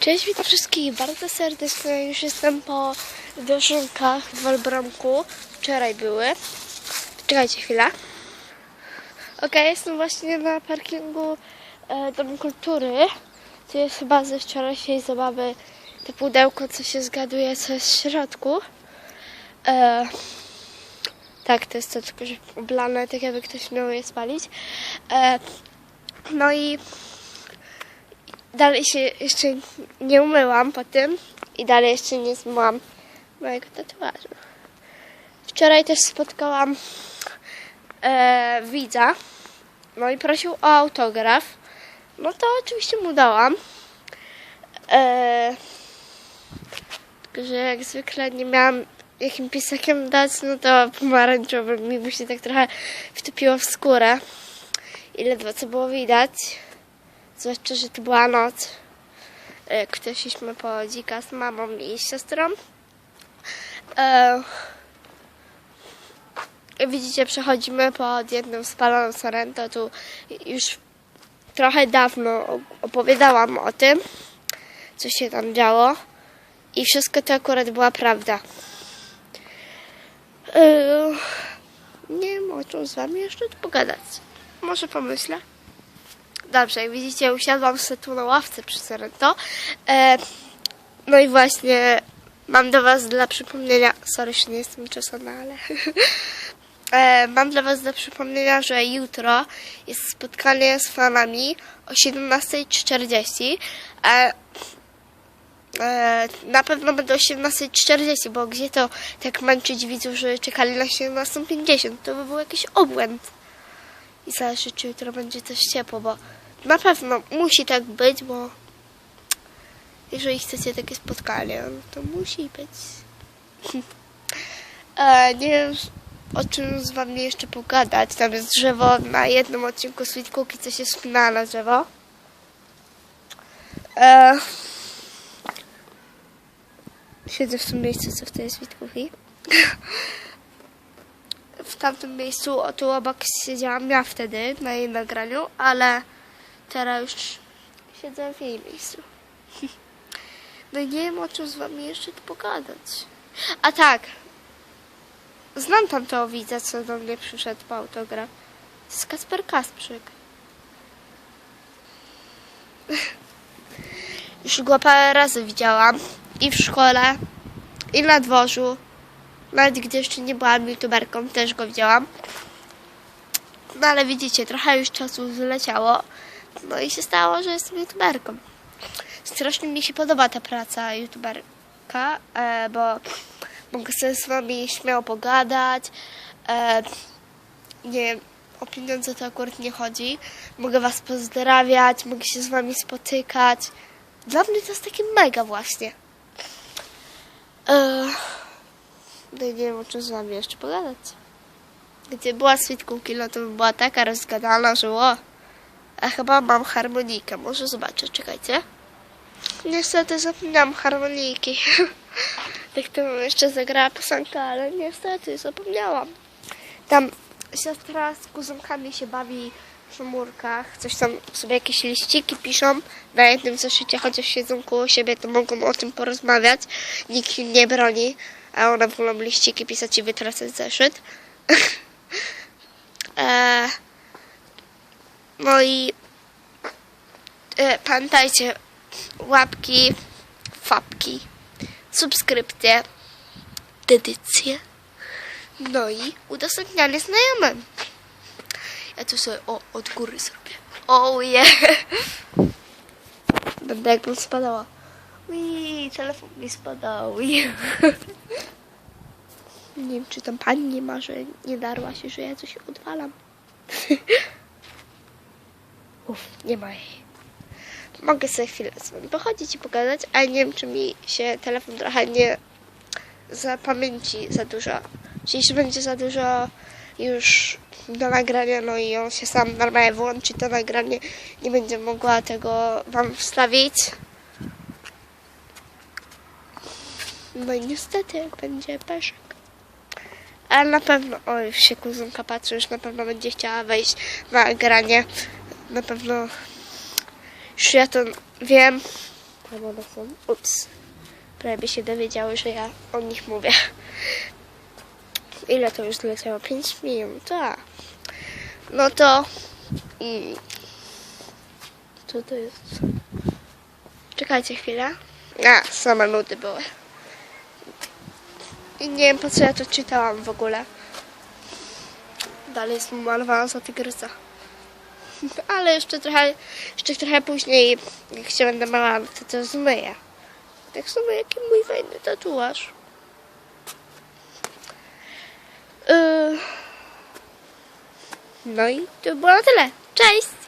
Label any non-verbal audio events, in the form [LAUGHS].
Cześć, witam wszystkich bardzo serdecznie. Już jestem po dożynkach w Walbramku. Wczoraj były. Czekajcie chwilę. Okej, jestem właśnie na parkingu e, Domu Kultury. To jest chyba ze wczorajszej zabawy to pudełko, co się zgaduje, co jest w środku. E, tak, to jest to tylko, że oblane, tak jakby ktoś miał je spalić. E, no i dalej się jeszcze nie umyłam po tym i dalej jeszcze nie zmyłam mojego tatuażu. Wczoraj też spotkałam e, widza, no i prosił o autograf. No to oczywiście mu dałam. E, tylko, że jak zwykle nie miałam jakim pisakiem dać, no to pomarańczowym mi mu się tak trochę wtopiło w skórę. I ledwo co było widać. Zwłaszcza, że to była noc. E, Ktoś szliśmy po dzika z mamą i siostrą. E, widzicie, przechodzimy pod jedną spaloną Sorrento. Tu już trochę dawno opowiadałam o tym, co się tam działo. I wszystko to akurat była prawda. E, nie wiem, o czym z wami jeszcze tu pogadać. Może pomyślę. Dobrze, jak widzicie, usiadłam sobie tu na ławce przy Sorrento. E, no i właśnie mam do Was dla przypomnienia, sorry, że nie jestem czesana, ale [LAUGHS] e, mam dla Was do przypomnienia, że jutro jest spotkanie z fanami o 17.40. E, e, na pewno będę o 17.40, bo gdzie to tak męczyć widzów, że czekali na 17.50? To by był jakiś obłęd. I zależy, czy jutro będzie coś ciepło, bo na pewno musi tak być, bo jeżeli chcecie takie spotkanie, no to musi być. [LAUGHS] e, nie wiem, o czym z wami jeszcze pogadać. Tam jest drzewo na jednym odcinku Sweet Cookie, co się spina na drzewo. E, siedzę w tym miejscu, co w tej Sweet Cookie. [LAUGHS] tamtym miejscu, o tu obok siedziałam ja wtedy na jej nagraniu, ale teraz już siedzę w jej miejscu. No i nie wiem o czym z wami jeszcze tu pogadać. A tak, znam tam to widza, co do mnie przyszedł po autograf. To jest Kasper Kasprzyk. Już go parę razy widziałam. I w szkole, i na dworzu. Nawet gdy jeszcze nie byłam youtuberką, też go widziałam. No ale widzicie, trochę już czasu zleciało. No i się stało, że jestem youtuberką. Strasznie mi się podoba ta praca youtuberka, e, bo mogę sobie z wami śmiało pogadać. E, nie o pieniądze to akurat nie chodzi. Mogę was pozdrawiać, mogę się z wami spotykać. Dla mnie to jest takie mega właśnie. E, no i nie wiem, o czym z wami jeszcze pogadać. Gdzie była Sweet Cookie, no to by była taka rozgadana, że o. A chyba mam harmonikę, może zobaczę, czekajcie. Niestety zapomniałam harmoniki. [LAUGHS] tak to jeszcze zagrała piosenkę, ale niestety zapomniałam. Tam siostra z kuzynkami się bawi w chmurkach, coś tam sobie jakieś liściki piszą na jednym zeszycie, chociaż siedzą koło siebie, to mogą o tym porozmawiać. Nikt im nie broni, a one wolą liściki pisać i wytracać zeszyt. eee, [LAUGHS] no i e, pamiętajcie, łapki, fapki, subskrypcje, dedycje, no i udostępnianie znajomym. Ja tu sobie o, od góry zrobię. Oh [LAUGHS] yeah. Będę jakbym spadała. Ui, telefon mi spadał. [LAUGHS] Nie wiem, czy tam pani nie ma, że nie darła się, że ja coś odwalam. [LAUGHS] Uff, nie ma jej. Mogę sobie chwilę z wami pochodzić i pogadać, ale nie wiem, czy mi się telefon trochę nie zapamięci za dużo. Czyli jeśli będzie za dużo już do nagrania, no i on się sam normalnie włączy to nagranie, nie będzie mogła tego wam wstawić. No i niestety będzie peszek. Ale na pewno, o już się kuzynka patrzy, już na pewno będzie chciała wejść na nagranie. Na pewno już ja to wiem. Ups. Prawie się dowiedziały, że ja o nich mówię. Ile to już zleciało? 5 minut, tak. No to... Mm, co to jest? Czekajcie chwilę. A, same nudy były. I nie wiem po co ja to czytałam w ogóle. Dalej jest malowana za tygrysa. [LAUGHS] Ale jeszcze trochę, jeszcze trochę później, jak się będę malała, to to zmyję. Tak samo jak i mój fajny tatuaż. Yy. No i to było na tyle. Cześć!